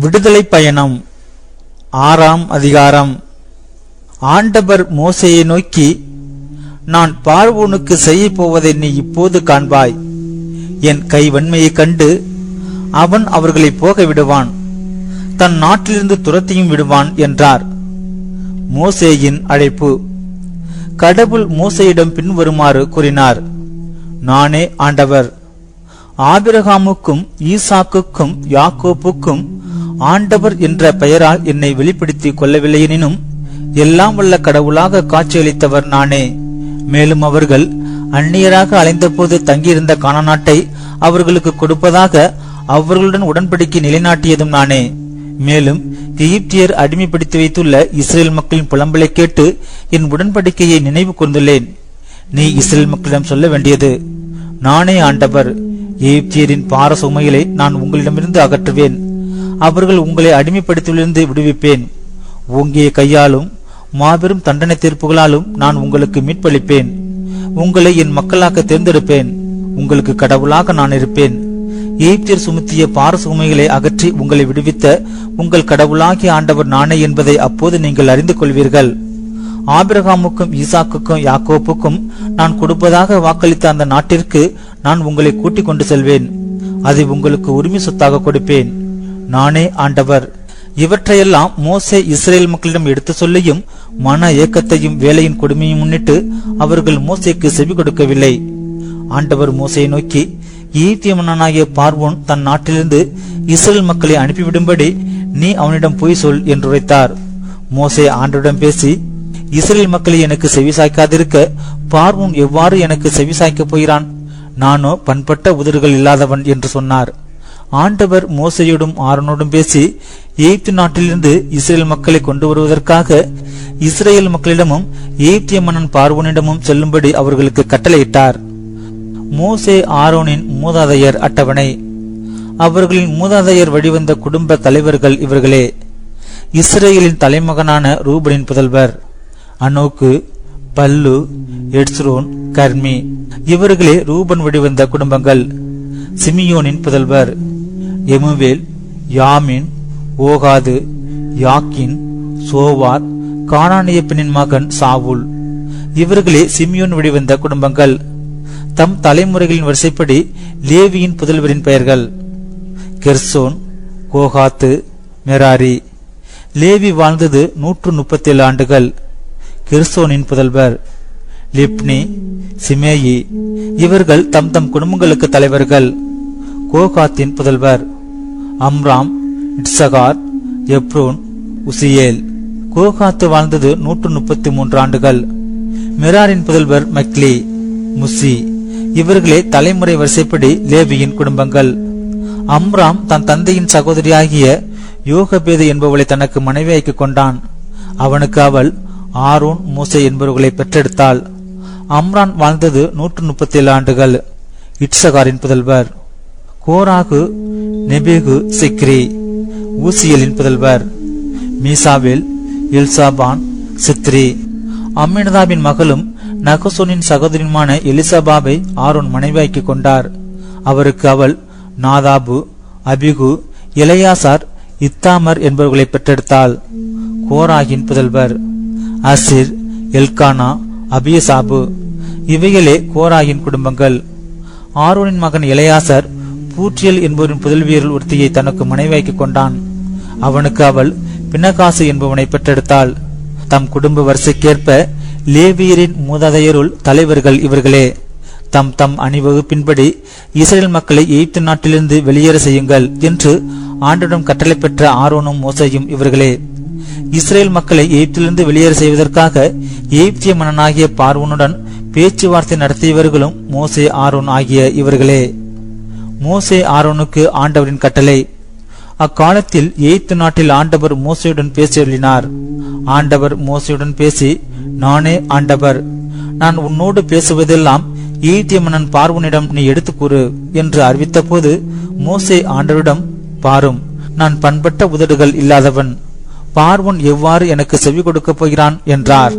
விடுதலை பயணம். ஆறாம் அதிகாரம். ஆண்டவர் மோசையை நோக்கி நான் பார்வோனுக்கு செய்யப் போவதை நீ இப்போது காண்பாய். என் கை வன்மையைக் கண்டு அவன் அவர்களை போக விடுவான் தன் நாட்டிலிருந்து துரத்தியும் விடுவான் என்றார். மோசேயின் அழைப்பு. கடவுள் மோசையிடம் பின்வருமாறு கூறினார் நானே ஆண்டவர். ஆபிரகாமுக்கும் ஈசாக்குக்கும் யாக்கோப்புக்கும் ஆண்டவர் என்ற பெயரால் என்னை வெளிப்படுத்திக் கொள்ளவில்லையெனினும் எல்லாம் வல்ல கடவுளாக காட்சியளித்தவர் நானே. மேலும் அவர்கள் அந்நியராக அலைந்தபோது தங்கியிருந்த காணநாட்டை அவர்களுக்கு கொடுப்பதாக அவர்களுடன் உடன்படிக்கை நிலைநாட்டியதும் நானே. மேலும் எகிப்தியர் அடிமைப்படுத்தி வைத்துள்ள இஸ்ரேல் மக்களின் புலம்பலை கேட்டு என் உடன்படிக்கையை நினைவு கூர்ந்துள்ளேன். நீ இஸ்ரேல் மக்களிடம் சொல்ல வேண்டியது நானே ஆண்டவர். எகிப்தியரின் பார சுமைகளை நான் உங்களிடமிருந்து அகற்றுவேன். அவர்கள் உங்களை அடிமைப்படுத்தியிலிருந்து விடுவிப்பேன். ஓங்கிய கையாலும் மாபெரும் தண்டனை தீர்ப்புகளாலும் நான் உங்களுக்கு மீட்பளிப்பேன். உங்களை என் மக்களாக தேர்ந்தெடுப்பேன். உங்களுக்கு கடவுளாக நான் இருப்பேன். எகிப்தியர் சுமத்திய பார சுமைகளை அகற்றி உங்களை விடுவித்த உங்கள் கடவுளாகிய ஆண்டவர் நானே என்பதை அப்போது நீங்கள் அறிந்து கொள்வீர்கள். ஆபிரகாமுக்கும் ஈசாக்குக்கும் யாக்கோப்புக்கும் நான் கொடுப்பதாக வாக்களித்த அந்த நாட்டிற்கு நான் உங்களை கூட்டிக் கொண்டு செல்வேன். அதை உங்களுக்கு உரிமை சொத்தாக கொடுப்பேன். நானே ஆண்டவர். இவற்றையெல்லாம் மோசே இஸ்ரேல் மக்களிடம் எடுத்து சொல்லியும் மன ஏக்கத்தையும் வேலையின் கொடுமையும் முன்னிட்டு அவர்கள் மோசேக்கு செவி கொடுக்கவில்லை. ஆண்டவர் மோசையை நோக்கி ஈத்தியமன்னனாகிய பார்வோன் தன் நாட்டிலிருந்து இஸ்ரேல் மக்களை அனுப்பிவிடும்படி நீ அவனிடம் போய் சொல் என்று உரைத்தார். மோசே ஆண்டரிடம் பேசி இஸ்ரேல் மக்களை எனக்கு செவிசாய்க்காதிருக்க பார்வோன் எவ்வாறு எனக்கு செவிசாய்க்கப் போகிறான்? நானோ பண்பட்ட உதடுகள் இல்லாதவன் என்று சொன்னார். ஆண்டவர் மோசையோடும் ஆரோனோடும் பேசி எகிப்து நாட்டிலிருந்து இஸ்ரேல் மக்களை கொண்டு வருவதற்காக இஸ்ரேல் மக்களிடமும் எகிப்திய மன்னன் பார்வோனிடமும் செல்லும்படி அவர்களுக்கு கட்டளையிட்டார். மோசே ஆரோனின் மூதாதையர் அட்டவணை. அவர்களின் மூதாதையர் வழிவந்த குடும்ப தலைவர்கள் இவர்களே. இஸ்ரேலின் தலைமகனான ரூபனின் புதல்வர். அனோக்கு பல்லு எட்ஸ்ரோன் கர்மி. இவர்களே ரூபன் வழிவந்த குடும்பங்கள். சிமியோனின் புதல்வர். எமுவேல் யாமின் ஓகாது யாக்கின் சோவார் காணானிய பெண்ணின் மகன் சாவுல். இவர்களே சிமியோன் வழிவந்த குடும்பங்கள். தம் தலைமுறைகளின் வரிசைப்படி லேவியின் புதல்வரின் பெயர்கள். Gershon கோகாத்து Merari. லேவி வாழ்ந்தது நூற்று முப்பத்தி ஏழு ஆண்டுகள். கெர்சோனின் புதல்வர் லிப்னி சிமேயி இவர்கள் தம் தம் குடும்பங்களுக்கு தலைவர்கள். கோகாத்தின் புதல்வர் அம்ராம் இட்சகார் எப்ரோன் உசியேல். கோகாத்து வாழ்ந்தது நூற்று முப்பத்தி மூன்று ஆண்டுகள். மிராரின் புதல்வர் மக்லி முசி இவர்களே தலைமுறை வரிசைப்படி லேவியின் குடும்பங்கள். அம்ராம் தன் தந்தையின் சகோதரியாகிய யோகபேது என்பவளை தனக்கு மனைவியாக்கிக் கொண்டான். அவனுக்கு அவள் ஆரோன் மூசை என்பவர்களை பெற்றெடுத்தாள். அம்ரான் வாழ்ந்தது நூற்று முப்பத்தி ஏழு ஆண்டுகள். இட்சகாரின் புதல்வர். கோராகு நெபேகு சிக்ரி. ஊசியலின் புதல்வர். மீசாவேல் எல்சாபான் சித்ரி. அம்மினதாபின் மகளும் நகசோனின் சகோதரியுமான எலிசபாபை ஆரோன் மனைவியாக்கிக் கொண்டார். அவருக்கு அவள் நாதாபு அபிகு இளையாசார் இத்தாமர் என்பவர்களை பெற்றெடுத்தாள். கோராகின் புதல்வர். Assir Elkanah Abiasaph. இவைகளே கோராயின் குடும்பங்கள். ஆரோனின் மகன் இளையாசர் பூற்றியல் என்பவரின் புதல்வியரில் ஒருத்தியை தனக்கு மனைவியாக்கிக் கொண்டான். அவனுக்கு அவள் பினகாசு என்பவனை பெற்றெடுத்தாள். தம் குடும்ப வரிசைக்கேற்ப லேவியரின் மூதாதையருள் தலைவர்கள் இவர்களே. தம் தம் அணிவகுப்பின்படி இஸ்ரேல் மக்களை எகிப்து நாட்டிலிருந்து வெளியேற செய்யுங்கள் என்று ஆண்டிடம் கட்டளை பெற்ற ஆரோனும் மோசையும் இவர்களே. இஸ்ரேல் மக்களை எகிப்திலிருந்து வெளியேற செய்வதற்காக எகிப்திய மன்னனாகிய பார்வனுடன் பேச்சுவார்த்தை நடத்தியவர்களும் மோசே ஆரோன் ஆகிய இவர்களே. மோசே ஆரோனுக்கு ஆண்டவரின் கட்டளை. அக்காலத்தில் எய்த்து நாட்டில் ஆண்டவர் மோசையுடன் பேசியுள்ளினார் ஆண்டவர் மோசையுடன் பேசி நானே ஆண்டவர். நான் உன்னோடு பேசுவதெல்லாம் ஈத்திய மன்னன் பார்வனிடம் நீ எடுத்துக் கூறு என்று அறிவித்த போது மோசே ஆண்டவரிடம் பாரும். நான் பண்பட்ட உதடுகள் இல்லாதவன். பார்வன் எவ்வாறு எனக்கு செவி கொடுக்கப் போகிறான் என்றார்.